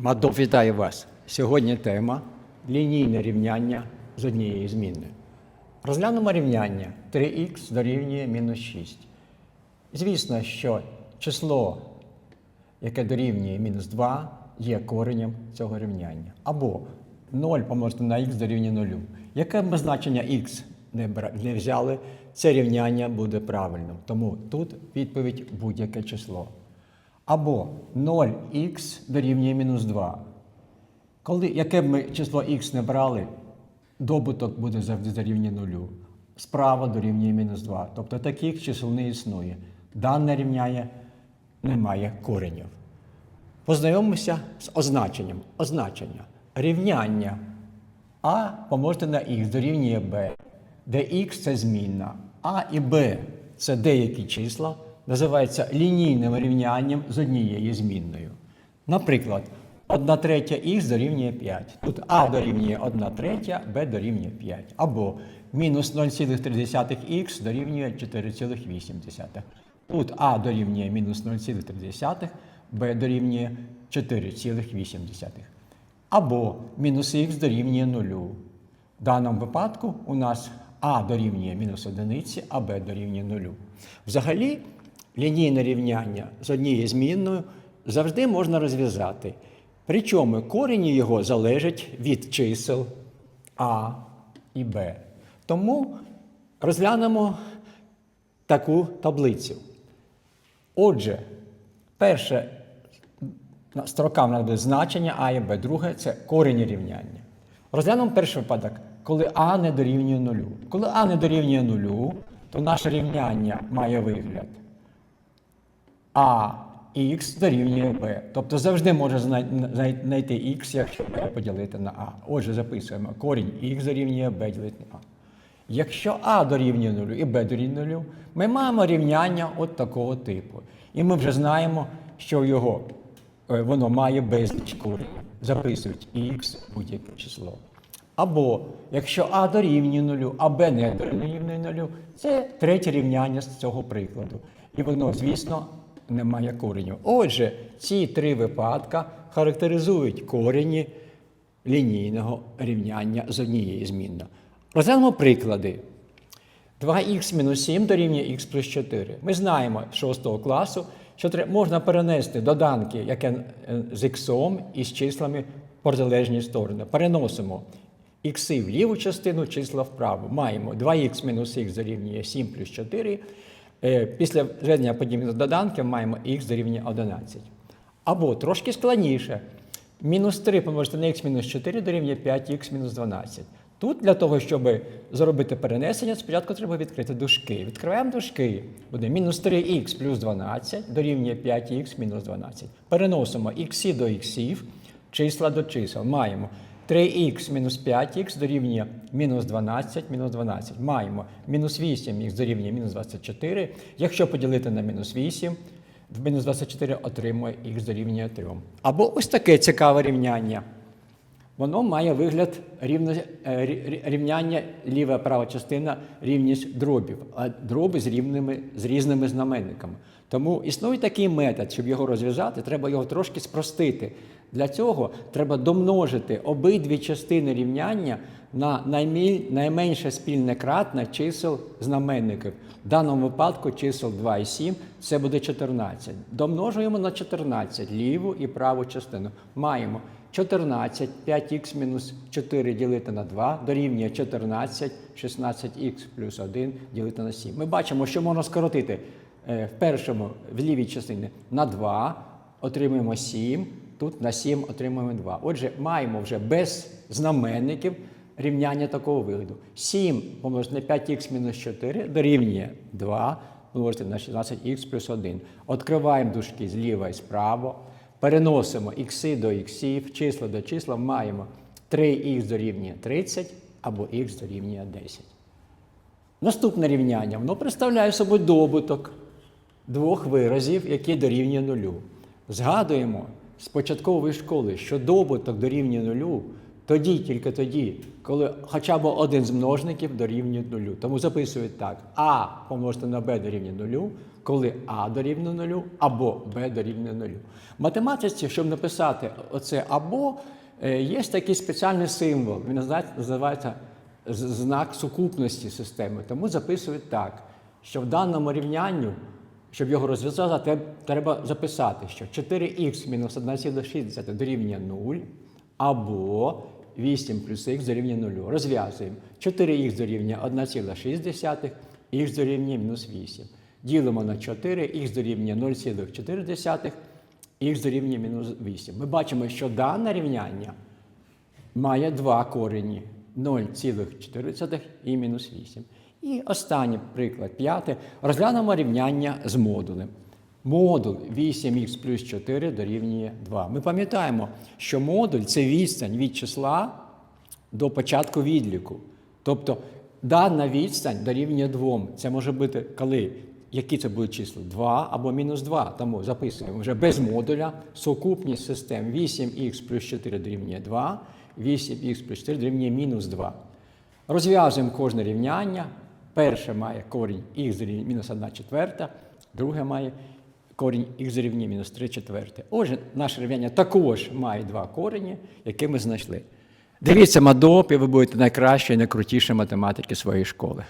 Мадо, вітаю вас. Сьогодні тема лінійне рівняння з однією змінною. Розглянемо рівняння 3х дорівнює мінус 6. Звісно, що число, яке дорівнює мінус 2, є коренем цього рівняння. Або 0 помножити на х дорівнює 0. Яке б значення х не взяли, це рівняння буде правильним. Тому тут відповідь будь-яке число. Або 0х дорівнює мінус 2. Коли, яке б ми число х не брали, добуток буде завжди дорівнює нулю. Справа дорівнює мінус 2. Тобто таких чисел не існує. Дане рівняє немає коренів. Познайомимося з означенням. Означення. Рівняння А помножити на х дорівнює b, де х це змінна, а і b це деякі числа, називається лінійним рівнянням з однією змінною. Наприклад, 1 третя х дорівнює 5. Тут а дорівнює 1 третя, b дорівнює 5. Або мінус 0,3х дорівнює 4,8. Тут а дорівнює мінус 0,3, b дорівнює 4,8. Або мінус х дорівнює 0. В даному випадку у нас а дорівнює мінус одиниці, а b дорівнює 0. Взагалі, лінійне рівняння з однією змінною завжди можна розв'язати. Причому корені його залежать від чисел а і b. Тому розглянемо таку таблицю. Отже, перше строка в нас буде значення А і Б, друге це корені рівняння. Розглянемо перший випадок, коли А не дорівнює нулю. Коли А не дорівнює нулю, то наше рівняння має вигляд А х дорівнює b. Тобто завжди знай- знайти х, якщо b поділити на а. Отже, записуємо корінь х дорівнює b ділити на а. Якщо а дорівнює 0 і b дорівнює 0, ми маємо рівняння от такого типу. І ми вже знаємо, що його, е, воно має безліч коренів. Записують х будь-яке число. Або якщо а дорівнює 0, а b не дорівнює 0, це третє рівняння з цього прикладу. І воно, звісно, не має коренів. Отже, ці три випадка характеризують корені лінійного рівняння з однієї змінно. Розглянемо приклади. 2х мінус 7 дорівнює х плюс 4. Ми знаємо з 6 класу, що можна перенести доданки, яке е, з х і з числами в протилежні сторони. Переносимо х в ліву частину, числа вправо. Маємо 2х-х дорівнює 7 плюс 4. Е, Після зведення подібних доданків маємо х дорівнює 11. Або трошки складніше. Мінус 3 помножити на х мінус 4 дорівнює 5х мінус 12. Тут для того, щоб зробити перенесення, спочатку треба відкрити дужки. Відкриваємо дужки. Буде мінус 3х плюс 12 дорівнює 5х мінус 12. Переносимо х до х, числа до чисел. Маємо 3х мінус 5х дорівнює мінус 12, мінус 12. Маємо мінус 8х дорівнює мінус 24. Якщо поділити на мінус 8, в мінус 24 отримує х дорівнює 3. Або ось таке цікаве рівняння. Воно має вигляд рівно, е, рі- рі- рівняння ліва права частина рівність дробів, а дроби з рівними з різними знаменниками. Тому існує такий метод, щоб його розв'язати, треба його трошки спростити. Для цього треба домножити обидві частини рівняння на найменше спільне кратне чисел знаменників. В даному випадку чисел 2 і 7 це буде 14. Домножуємо на 14 ліву і праву частину. Маємо 14, 5х мінус 4 ділити на 2 дорівнює 14, 16х плюс 1 ділити на 7. Ми бачимо, що можна скоротити е, в першому, в лівій частині на 2, отримуємо 7, тут на 7 отримуємо 2. Отже, маємо вже без знаменників рівняння такого вигляду. 7 помножити на 5х мінус 4 дорівнює 2 помножити на 16х плюс 1. Откриваємо дужки зліва і справа. Переносимо ікси до іксів, числа до числа, маємо 3х дорівнює 30 або х дорівнює 10. Наступне рівняння воно представляє собою добуток двох виразів, які дорівнює нулю. Згадуємо з початкової школи, що добуток дорівнює нулю Тоді, тільки тоді, коли хоча б один з множників дорівнює нулю. Тому записують так: А помножити на Б дорівнює нулю, коли А дорівнює нулю, або Б дорівнює нулю. В математиці, щоб написати оце або, е, є такий спеціальний символ. Він називається- називається знак сукупності системи. Тому записують так, що в даному рівнянню, щоб його розв'язати, треба записати, що 4х мінус 1,6 дорівнює 0, або 8 плюс х дорівнює 0. Розв'язуємо. 4х дорівнює 1,6, х дорівнює мінус 8. Ділимо на 4, х дорівнює 0,4, х дорівнює мінус 8. Ми бачимо, що дане рівняння має два корені 0,4 і мінус 8. І останній приклад, п'яте. Розглянемо рівняння з модулем. Модуль 8х плюс 4 дорівнює 2. Ми пам'ятаємо, що модуль це відстань від числа до початку відліку. Тобто дана відстань дорівнює 2. Це може бути коли. Які це будуть числа? 2 або мінус 2. Тому записуємо вже без модуля сукупність систем 8х плюс 4 дорівнює 2, 8х плюс 4 дорівнює мінус 2. Розв'язуємо кожне рівняння. Перше має корінь х дорівнює мінус 1 четверта, друге має корінь х дорівнює мінус 3 четверте. Отже, наше рівняння також має два корені, які ми знайшли. Дивіться мадоп, і ви будете найкращі і найкрутіші математики своєї школи.